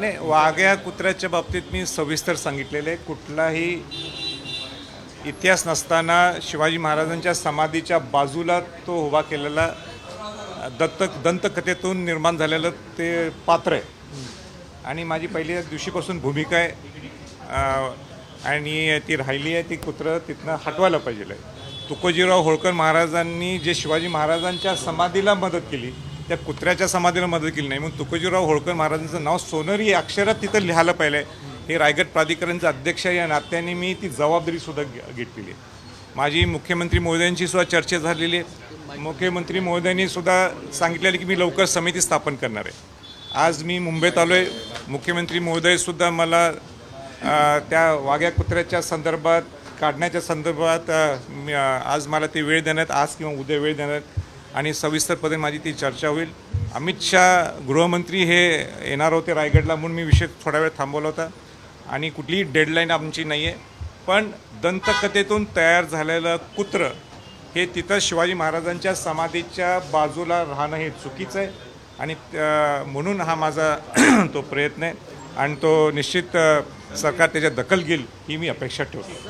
नाही वाघ्या कुत्र्याच्या बाबतीत मी सविस्तर सांगितलेले कुठलाही इतिहास नसताना शिवाजी महाराजांच्या समाधीच्या बाजूला तो उभा केलेला दत्तक दंतकथेतून निर्माण झालेलं ते पात्र आहे. आणि माझी पहिल्या दिवशीपासून भूमिका आहे आणि ती राहिली आहे ती कुत्रं तिथनं हटवायला पाहिजे तुकोजीराव होळकर महाराजांनी जे शिवाजी महाराजांच्या समाधीला मदत केली त्या कुत्र्याच्या समाधीला मदत केली नाही. म्हणून तुकोजीराव होळकर महाराजांचं नाव सोनरी अक्षरात तिथं लिहायला पाहिलं हे रायगड प्राधिकरणचे अध्यक्ष या नात्याने मी ती जबाबदारीसुद्धा घेतलेली आहे. माझी मुख्यमंत्री महोदयांची सुद्धा चर्चा झालेली आहे. मुख्यमंत्री महोदयांनी सुद्धा सांगितलेलं की मी लवकर समिती स्थापन करणार आहे. आज मी मुंबईत आलो आहे. मुख्यमंत्री महोदयसुद्धा मला त्या वाघ्या कुत्र्याच्या संदर्भात काढण्याच्या संदर्भात आज मला ते वेळ देण्यात आज किंवा उद्या वेळ देण्यात आणि सविस्तरपणे माझी ती चर्चा होईल. अमित शहा गृहमंत्री हे येणार होते रायगडला म्हणून मी विषय थोडा वेळ थांबवला होता. आणि कुठलीही डेडलाईन आमची नाही आहे पण दंतकथेतून तयार झालेलं कुत्र हे तिथं शिवाजी महाराजांच्या समाधीच्या बाजूला राहणं हे चुकीचं आहे. आणि म्हणून हा माझा तो प्रयत्न आहे. आणि तो निश्चित सरकार त्याच्यात दखल घेईल ही मी अपेक्षा ठेवतो.